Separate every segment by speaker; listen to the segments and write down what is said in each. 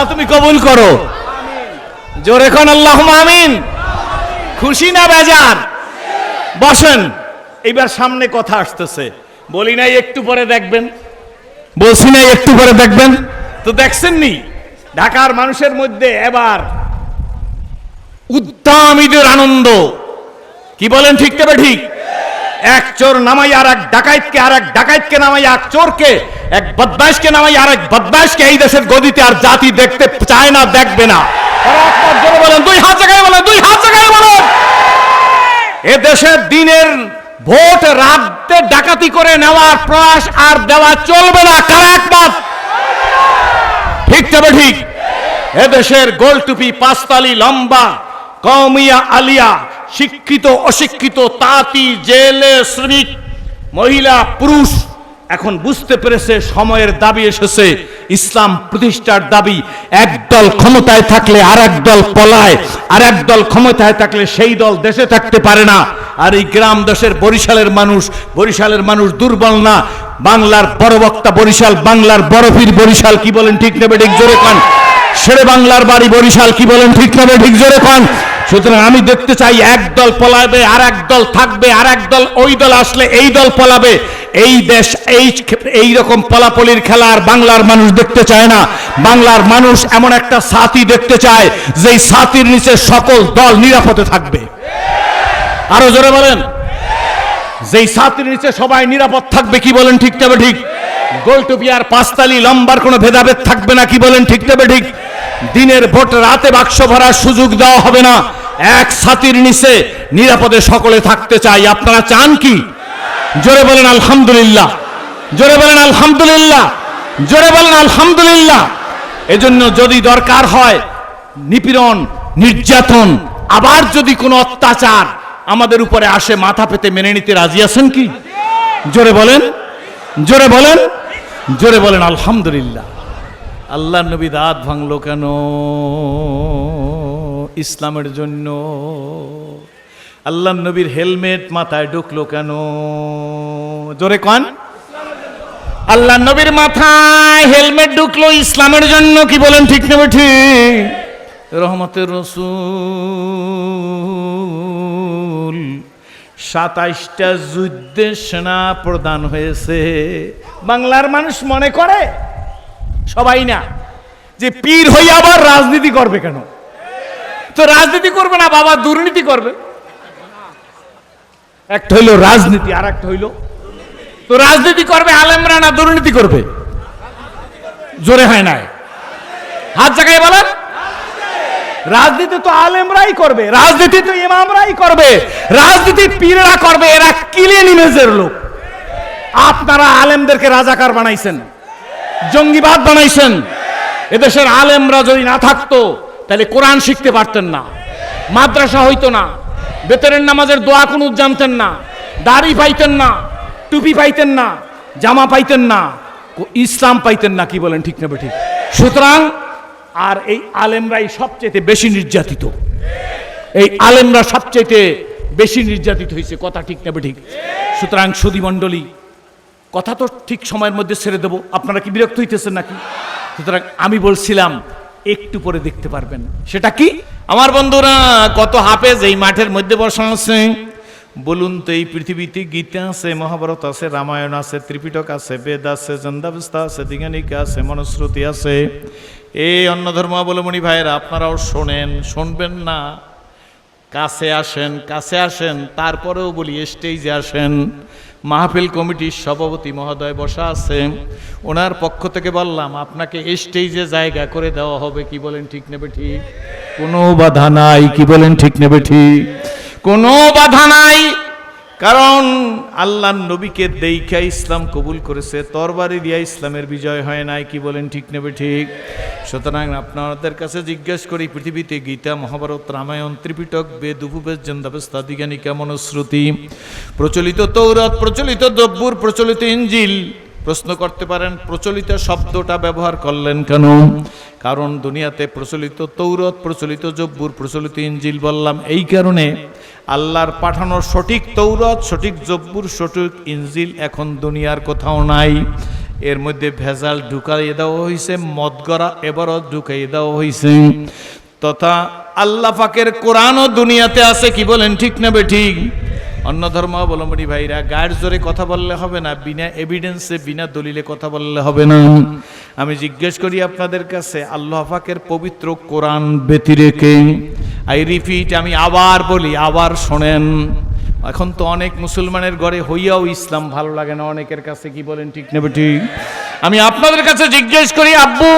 Speaker 1: আল্লাহ তুমি কবুল করো। জোরে কোন আল্লাহ আমিন। খুশি না বেজার? বসেন। এবার সামনে কথা আসতেছে। বলি নাই একটু পরে দেখবেন। বলছি নাই একটু পরে দেখবেন। তো দেখছেন নি ঢাকার মানুষের মধ্যে এবার উদ্দাম ঈদের আনন্দ। কি বলেন ঠিক তবে ঠিক? এক চোর নামাই আর এক ডাকাইতকে, আর এক ডাকাইতকে নামাই এক চোরকে, এক বদমাইশকে নামাই আর এক বদমাইশকে এই দেশের গদিতে আর জাতি দেখতে চায় না, দেখবে না। দুই হাত জায়গায় বলেন, দুই হাত জায়গায় বলেন। এ দেশের দিনের ভোট রাতে ডাকাতি করে নেওয়ার প্রয়াস আর দেওয়া চলবে না, কারা একমত? ঠিক তবে ঠিক। এদেশের গোল পাঁচতালি, লম্বা কমিয়া আলিয়া শিক্ষিত, অশিক্ষিত, তাঁতি, জেলে, শ্রমিক, মহিলা, পুরুষ, এখন বুঝতে পেরেছে সময়ের দাবি এসেছে। ইসলাম প্রতিষ্ঠার দাবি একদল ক্ষমতায় থাকলে আর দল পলায় আর দল ক্ষমতায় থাকলে সেই দল দেশে থাকতে পারে না। আর এই গ্রাম দেশের বরিশালের মানুষ বরিশালের মানুষ দুর্বল না। বাংলার বড় বক্তা বরিশাল, বাংলার বরফির বরিশাল, কি বলেন ঠিক নেবে ঠিক জোরে খান শেরে বাংলার বাড়ি বরিশাল, কি বলেন ঠিক নেবে ঠিক জোরে খান সুতরাং আমি দেখতে চাই এক দল পলাবে আর এক দল থাকবে আর এক দল ওই দল আসলে এই দল পলাবে। এই দেশ, এই এই রকম পলাপলির খেলা আর বাংলার মানুষ দেখতে চায় না। বাংলার মানুষ এমন একটা সাথী দেখতে চায়, যেই সাথীর নিচে সকল দল নিরাপদে থাকবে। আরও জোরে বলেন। যেই সাথীর নিচে সবাই নিরাপদ থাকবে, কি বলেন ঠিক তবে ঠিক? গোলটুপি আর পাঁচতালি, লম্বার কোনো ভেদাভেদ থাকবে না, কি বলেন ঠিক তবে ঠিক? দিনের ভোট রাতে বাক্স ভরার সুযোগ দেওয়া হবে না। এক সাথীর নিচে নিরাপদে সকলে থাকতে চাই। আপনারা চান কি? জোরে বলেন আলহামদুলিল্লাহ। জোরে বলেন আলহামদুলিল্লাহ। জোরে বলেন আলহামদুলিল্লাহ। এজন্য যদি দরকার হয়, নিপীড়ন, নির্যাতন, আবার যদি কোনো অত্যাচার আমাদের উপরে আসে, মাথা পেতে মেনে নিতে রাজি আছেন কি? জোরে বলেন? জোরে বলেন? জোরে বলেন আলহামদুলিল্লাহ। আল্লাহ নবী দাঁত ভাঙলো কেন? ইসলামের জন্য। আল্লাহ নবীর হেলমেট মাথায় ঢুকলো কেন? জোরে কন। আল্লাহ নবীর মাথায় হেলমেট ঢুকলো ইসলামের জন্য, কি বলেন ঠিক নেবে ঠিক রহমতের রসুল সাতাইশটা যুদ্ধের সেনা প্রদান হয়েছে। বাংলার মানুষ মনে করে সবাই না, যে পীর হইয়া আবার রাজনীতি করবে কেন? তো রাজনীতি করবে না, বাবা দুর্নীতি করবে। একটা হইল রাজনীতি আর একটা হইল তো রাজনীতি করবে, আলেমরা না দুর্নীতি করবে? জোরে হয় নাই। হাত জায়গায় বলেন। রাজনীতি তো আলেমরাই করবে, রাজনীতি তো ইমামরাই করবে, রাজনীতি পীররা করবে, এরা কিলিয়ে নিমেজের লোক। আপনারা আলেমদেরকে রাজাকার বানাইছেন। জঙ্গিবাদ বানাইছেন। এদেশের আলেমরা যদি না থাকতো, তাহলে কোরআন শিখতে পারতেন না, মাদ্রাসা হইতো না, বেতরের নামাজের দোয়া কোনো জানতেন না, দাড়ি পাইতেন না, টুপি পাইতেন না, জামা পাইতেন না ইসলাম পাইতেন না, কি বলেন ঠিক নেবে ঠিক? সুতরাং আর এই আলেমরাই সবচেয়ে বেশি নির্যাতিত। এই আলেমরা সবচেয়ে বেশি নির্যাতিত হয়েছে কথা ঠিক নেবে ঠিক? সুতরাং সুদী মণ্ডলী কথা তো ঠিক সময়ের মধ্যে ছেড়ে দেবো। আপনারা কি বিরক্ত হইতেছেন নাকি? সুতরাং আমি বলছিলাম, একটু পরে দেখতে পারবেন। সেটা কি? আমার বন্ধুরা, কত হাফেজ এই মাঠের মধ্যে বসানো আছে। বলুন তো, এই পৃথিবীতে গীতা আছে, মহাভারত আছে, রামায়ণ আছে, ত্রিপিটক আছে, বেদ আছে, জন্দাবস্থা আছে দিগানিকা আছে, মনুশ্রুতি আছে। এই অন্য ধর্মাবলম্বী ভাইয়েরা, আপনারাও শোনেন, শুনবেন না। কাছে আসেন কাছে আসেন, তারপরেও বলি, স্টেজে আসেন। মাহফিল কমিটির সভাপতি মহোদয় বসা আছে। ওনার পক্ষ থেকে বললাম, আপনাকে স্টেজে জায়গা করে দেওয়া হবে, কি বলেন ঠিক নেবে ঠিক? কোনো বাধা নাই, কি বলেন ঠিক নেবে ঠিক? কোনো বাধা নাই কারণ আল্লাহ নবীকে দেইখা ইসলাম কবুল করেছে, তরবারি দিয়া ইসলামের বিজয় হয় নাই, কি বলেন ঠিক নেবে ঠিক? সুতরাং আপনাদের কাছে জিজ্ঞেস করি, পৃথিবীতে গীতা, মহাভারত, রামায়ণ, ত্রিপিটক, বেদ উপবেশ জন্দাবেস্তা কেমন শ্রুতি প্রচলিত তৌরত, প্রচলিত দব্বুর প্রচলিত ইঞ্জিল প্রশ্ন করতে পারেন, প্রচলিত শব্দটা ব্যবহার করলেন কেন? কারণ দুনিয়াতে প্রচলিত তৌরত, প্রচলিত জব্বুর, প্রচলিত ইঞ্জিল বললাম, এই কারণে আল্লাহর পাঠানো সঠিক তৌরত, সঠিক জব্বুর, সঠিক ইঞ্জিল এখন দুনিয়ার কোথাও নাই। এর মধ্যে ভেজাল ঢুকাইয়ে দেওয়া হয়েছে মদগরা এবারও ঢুকাইয়ে দেওয়া হয়েছে তথা আল্লাহ পাকের কোরআনও দুনিয়াতে আছে কি বলেন ঠিক না বে ঠিক? অন্য ধর্ম ধর্মাবলম্বী ভাইরা গায়ের জোরে কথা বললে হবে না, বিনা এভিডেন্সে বিনা দলিলে কথা বললে হবে না। আমি জিজ্ঞেস করি আপনাদের কাছে, আল্লাহ পাকের পবিত্র কোরআন ব্যতি রেখে আই রিপিট আমি আবার বলি, আবার শোনেন। এখন তো অনেক মুসলমানের ঘরে হইয়াও ইসলাম ভালো লাগে না, অনেকের কাছে কি বলেন, ঠিক নেবে ঠিক আমি আপনাদের কাছে জিজ্ঞেস করি, আব্বু,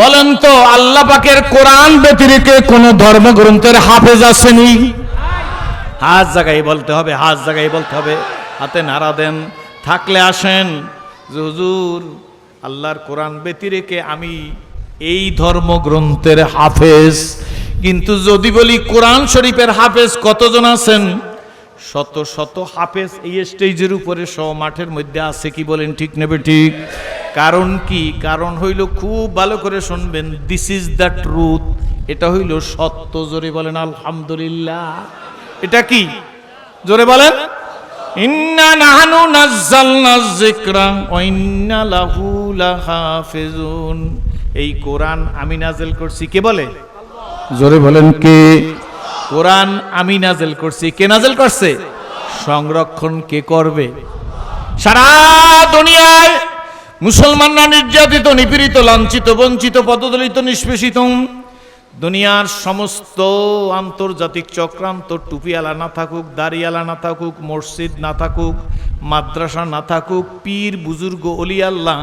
Speaker 1: বলেন তো, আল্লাহ পাকের কোরআন ব্যতিরেকে কোন ধর্মগ্রন্থের হাফেজ আসেনি হাত জায়গায় বলতে হবে, হাত জায়গায় বলতে হবে। হাতে নাড়া দেন, থাকলে আসেন। হুজুর, আল্লাহর কোরআন ব্যতিরেকে আমি এই ধর্মগ্রন্থের হাফেজ। কিন্তু যদি বলি কোরআন শরীফের হাফেজ কতজন আছেন? শত শত হাফেজ এই স্টেজের উপরে সহ মাঠের মধ্যে আছে কি বলেন ঠিক নেবে ঠিক? কারণ কি? কারণ হইল খুব ভালো করে শুনবেন দিস ইজ দ্য ট্রুথ এটা হইল সত্য, জোরে বলেন, আলহামদুলিল্লাহ। এটা কি? জোরে বলেন। ইন্না নাহানু নাজ্জালনা যিকরা ওয়া ইন্না লাহু লাহাফিজুন। এই কোরআন আমি নাজেল করছি কে বলে? জোরে বলেন কে? কোরআন আমি নাজেল করছি। কে নাজেল করছে? সংরক্ষণ কে করবে? সারা দুনিয়ায় মুসলমানরা নির্যাতিত নিপীড়িত লাঞ্ছিত বঞ্চিত পদদলিত নিষ্পেষিত। দুনিয়ার সমস্ত আন্তর্জাতিক চক্রান্ত টুপিয়ালা না থাকুক দাড়িয়ালা না থাকুক, মসজিদ না থাকুক, মাদ্রাসা না থাকুক, পীর, বুজুর্গ, অলি আল্লাহ,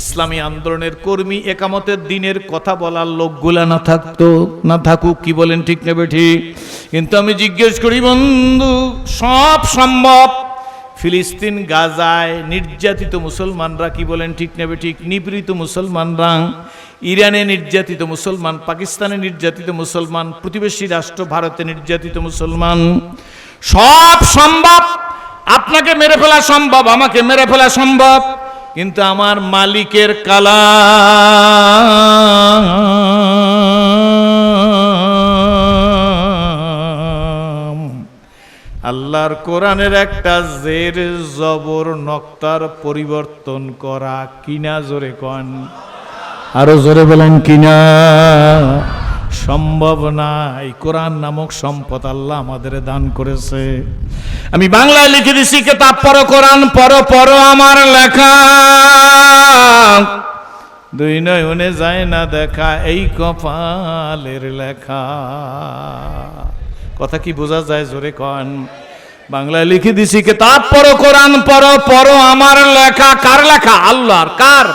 Speaker 1: ইসলামী আন্দোলনের কর্মী, একামতের দিনের কথা বলার লোকগুলা না থাকতো, না থাকুক, কি বলেন ঠিক নেবে ঠিক কিন্তু আমি জিজ্ঞেস করি, বন্ধু, সব সম্ভব? ফিলিস্তিন, গাজায় নির্যাতিত মুসলমানরা কি বলেন ঠিক নেবে ঠিক? নিপীড়িত মুসলমানরা, ইরানে নির্যাতিত মুসলমান, পাকিস্তানে নির্যাতিত মুসলমান, প্রতিবেশী রাষ্ট্র ভারতে নির্যাতিত মুসলমান। সব সম্ভব। আপনাকে মেরে ফেলা সম্ভব, আমাকে মেরে ফেলা সম্ভব। কিন্তু আমার মালিকের কালা আল্লাহর কোরআনের একটা জের জবর নক্তার পরিবর্তন করা কিনা জোরে কন? আরও জোরে বলেন কিনা? সম্ভব নাই। কোরআন নামক সম্পদ আল্লাহ আমাদের দান করেছে। আমি বাংলায় লিখে দিছি, কেতাব পড়ো, কোরআন পড়ো পড়ো আমার লেখা। দুই নয়নে যায় না দেখা, এই কপালের লেখা। কথা কি বোঝা যায় জোরে কন? বাংলায় লিখে দিছি, কেতাব পড়ো, কোরআন পড়ো পড়ো আমার লেখা। কার লেখা? আল্লাহর। কার?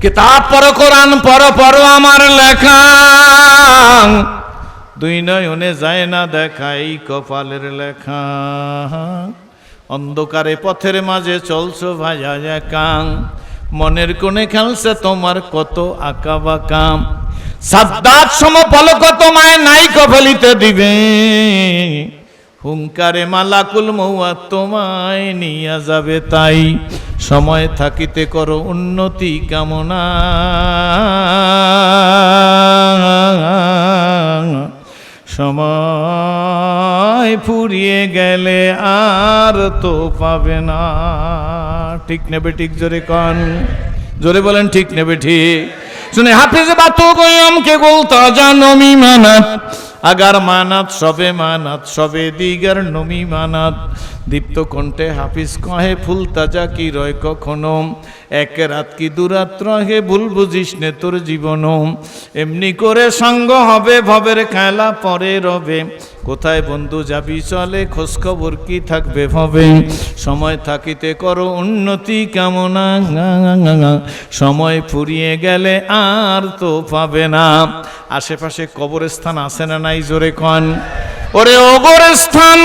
Speaker 1: কিতাব পড়ো, কোরআন পড়ো পড়ো আমার লেখা। দুই নয় নয়নে যায় না দেখাই কপালের লেখা। অন্ধকারে পথের মাঝে চলছো ভাজা একাং। মনের কোণে খেলছে তোমার কত আঁকা বাকাম সাদ্দাত সম পলক তোমায় নাই কফলিতে দিবে। হুঙ্কারে মালাকুল মৌয়া তোমায় নিয়ে যাবে তাই। সময় থাকিতে করো উন্নতি কামনা। সময় ফুরিয়ে গেলে আর তো পাবে না। ঠিক নেবে ঠিক জোরে কন। জোরে বলেন ঠিক নেবে ঠিক। শুনে হাফিজ বাতু কয়াম কে গোলতা জানমি মানাত। আগার মানাত, সবে মানাত, সবে দিগার নমি মানাত। দীপ্ত কণ্ঠে হাফিজ কহে, ফুল তাজা কি রয় কখনো? এক রাত কি দুরাত রহে? ভুল বুঝিস নে তোর জীবন এমনি করে সঙ্গ হবে, ভবের খেলা পরে রবে। কোথায় বন্ধু যাবি চলে, খোঁজ খবর কি থাকবে ভবে? সময় থাকিতে করো উন্নতি কামনা সময় ফুরিয়ে গেলে আর তো পাবে না। আশেপাশে কবরস্থান আছে না নাই জোরে কন? ওরে অগরস্থান।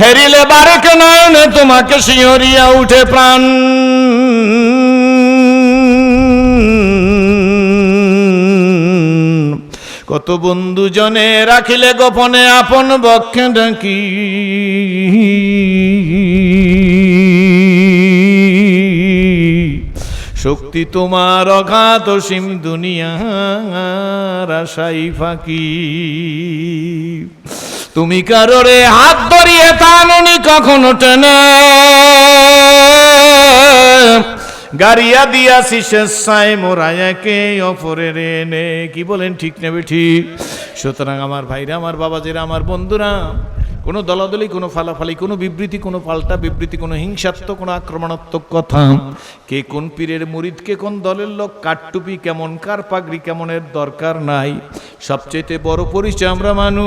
Speaker 1: হেরিলে বারেক নয়নে তোমাকে শিহরিয়া উঠে প্রাণ। কত বন্ধু জনে রাখিলে গোপনে আপন বক্ষে ডাকি প্রতি তোমার অঘাত সিম দুনিয়ার আশাই ফাঁকি। তুমি কারোরে হাত ধরিয়ে টানুনি কখনো টেনে। গাড়িয়া দিয়াছি শেষায় মোরায়াকে অপরের এনে। কি বলেন ঠিক নেবে ঠিক? সুতরাং আমার ভাইরা, আমার বাবাজিরা, আমার বন্ধুরা কোনো দলাদলি, কোনো ফালাফালি, কোনো বিবৃতি, কোনো পাল্টা বিবৃতি, কোনো হিংসাত্মক, কোনো আক্রমণাত্মক কথা। কে কোন পীরের মুরিদ, কে কোন দলের লোক কার টুপি কেমন, কার পাগড়ি কেমনের দরকার নাই। সবচেয়ে বড় পরিচয় আমরা মানুষ,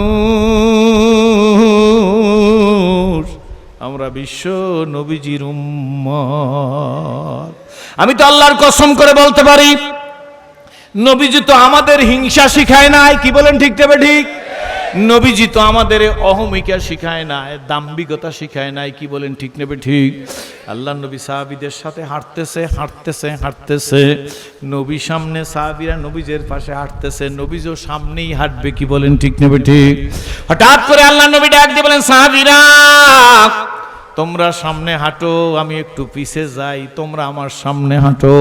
Speaker 1: আমরা বিশ্ব নবীজির উম্মত। আমি তো আল্লাহর কসম করে বলতে পারি, নবীজি তো আমাদের হিংসা শিখায় নাই, কি বলেন ঠিক তবে ঠিক? নবীজি তো আমাদের অহমিকা শিখায় নাই, দাম্ভিকতা শিখায় নাই, কি বলেন ঠিক নেবে ঠিক? আল্লাহ নবী সাহাবিদের সাথে হাঁটতেছে হাঁটতেছে হাঁটতেছে। নবী সামনে, সাহাবিরা নবীজের পাশে হাঁটতেছে, নবীজও সামনেই হাঁটবে, কি বলেন ঠিক নেবে ঠিক? হঠাৎ করে আল্লাহ নবী ডাক দিয়ে বলেন, সাহাবিরা, তোমরা সামনে হাঁটো, আমি একটু পিছে যাই, তোমরা আমার সামনে হাঁটো।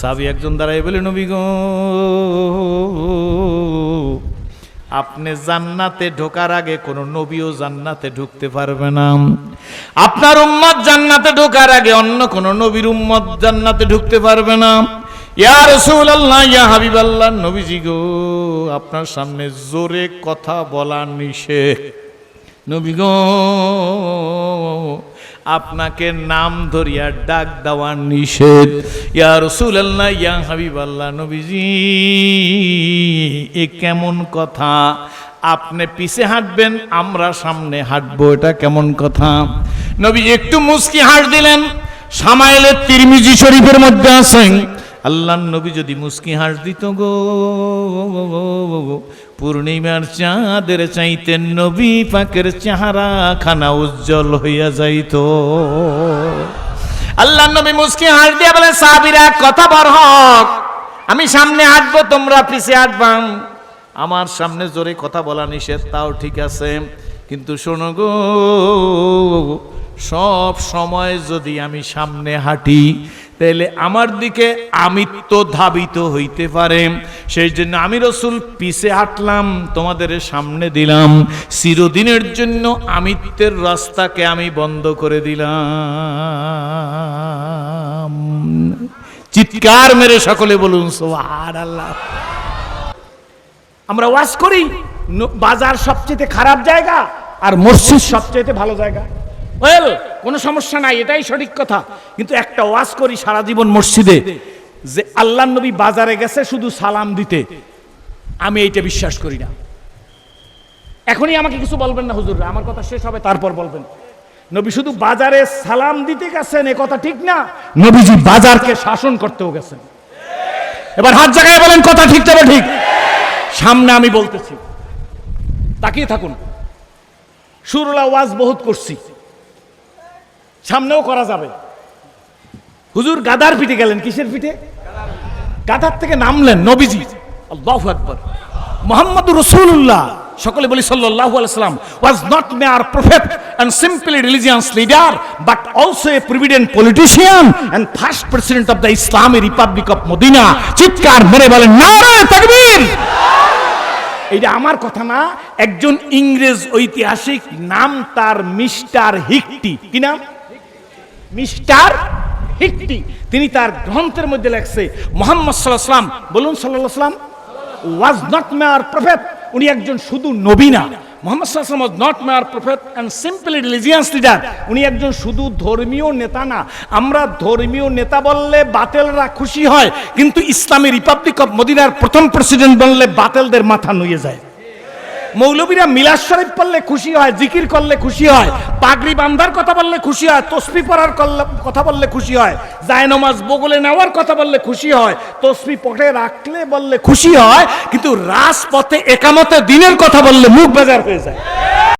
Speaker 1: সাবি একজন দাঁড়াই বলে, নবী গো আপনি জান্নাতে ঢোকার আগে কোনো নবীও জান্নাতে ঢুকতে পারবে না। আপনার উম্মত জান্নাতে ঢোকার আগে অন্য কোনো নবীর উম্মত জান্নাতে ঢুকতে পারবে না। ইয়া রাসূলুল্লাহ, ইয়া হাবিবাল্লাহ, নবীজি গো, আপনার সামনে জোরে কথা বলা নিষেধ। নবী গো আপনাকে নাম ধরিয়া ডাক দেওয়া নিষেধ। ইয়া রাসূলুল্লাহ, ইয়া হাবিবাল্লাহ, নবীজি, এ কেমন কথা? আপনি পিছে হাঁটবেন, আমরা সামনে হাঁটবো, এটা কেমন কথা? নবী একটু মুস্কি হাঁট দিলেন। সামাইলের তিরমিজি শরীফের মধ্যে আছেন। আল্লাহ নবী যদি মুস্কি হাস দিত গো, পূর্ণিমার চাঁদের চাইতেন নবী পাকের চেহারা খানা উজ্জ্বল হইয়া যাইত। আল্লাহ নবী মুস্কি হাস দিয়া বলে সাবিরা কথা বর হক। আমি সামনে হাঁটবো, তোমরা পিছে হাঁটবাম আমার সামনে জোরে কথা বলা নিষেধ, তাও ঠিক আছে। কিন্তু শোনো গো, সব সময় যদি আমি সামনে হাঁটি তাহলে আমার দিকে আমিত্ব ধাবিত হইতে পারে। সেই জন্য আমি রসুল পিছে হাঁটলাম, তোমাদের সামনে দিলাম। চিরদিনের জন্য আমিত্বের রাস্তাকে আমি বন্ধ করে দিলাম। চিৎকার মেরে সকলে বলুন সোহার আল্লাহ আমরা ওয়াজ করি বাজার সবচেয়ে খারাপ জায়গা আর মসজিদ সবচেয়ে ভালো জায়গা। ওয়েল কোনো সমস্যা নাই, এটাই সঠিক কথা। কিন্তু একটা ওয়াজ করি সারা জীবন মসজিদে, যে আল্লাহ নবী বাজারে গেছে শুধু সালাম দিতে। আমি এইটা বিশ্বাস করি না। এখনই আমাকে কিছু বলবেন না হুজুর আমার কথা শেষ হবে, তারপর বলবেন। নবী শুধু বাজারে সালাম দিতে গেছেন, এ কথা ঠিক না, নবীজি বাজারকে শাসন করতেও গেছেন। এবার হাত জায়গায় বলেন, কথা ঠিক তবে ঠিক? সামনে আমি বলতেছি। তাকিয়ে থাকুন। সুরলা ওয়াজ বহুত করছি। সামনেও করা যাবে। হুজুর গাদার পিঠে গেলেন, কিসের পিঠে? গাদার থেকে নামলেন নবীজি। আল্লাহ আকবর। মোহাম্মদ রসুল্লাহ সকলে বলি সাল্লাল্লাহু আলাইহি সাল্লাম। Was not mere prophet and simply religious leader, but also a provident politician and first president of the Islamic Republic of Medina চিৎকার মেরে বলেন নারে তাকবীর! এটা আমার কথা না, একজন ইংরেজ ঐতিহাসিক নাম তার মিস্টার হিকটি। কি নাম? Mister Hitti. তিনি তার গ্রন্থের মধ্যে লেখছে, মোহাম্মদ সাল্লাহ বলুন সাল্লাহ ওয়াজ নট মেয়ার প্রফেট উনি একজন শুধু নবী না। মোহাম্মদ সাল্লাম was not mere prophet and simply religious leader উনি একজন শুধু ধর্মীয় নেতা না। আমরা ধর্মীয় নেতা বললে বাতেলরা খুশি হয়, কিন্তু ইসলামী রিপাবলিক অফ মদিনার প্রথম প্রেসিডেন্ট বললে বাতেলদের মাথা নুয়ে যায়। মৌলবীরা মিলাদ শরীফ পড়লে খুশি হয়, জিকির করলে খুশি হয়, পাগড়ি বান্ধার কথা বললে খুশি হয়, তসবি পড়ার কথা বললে খুশি হয় জায়নমাজ বগলে নেওয়ার কথা বললে খুশি হয়, তসবি পকেটে রাখলে বললে খুশি হয়, কিন্তু রাজপথে একামতে দিনের কথা বললে মুখ বেজার হয়ে যায়।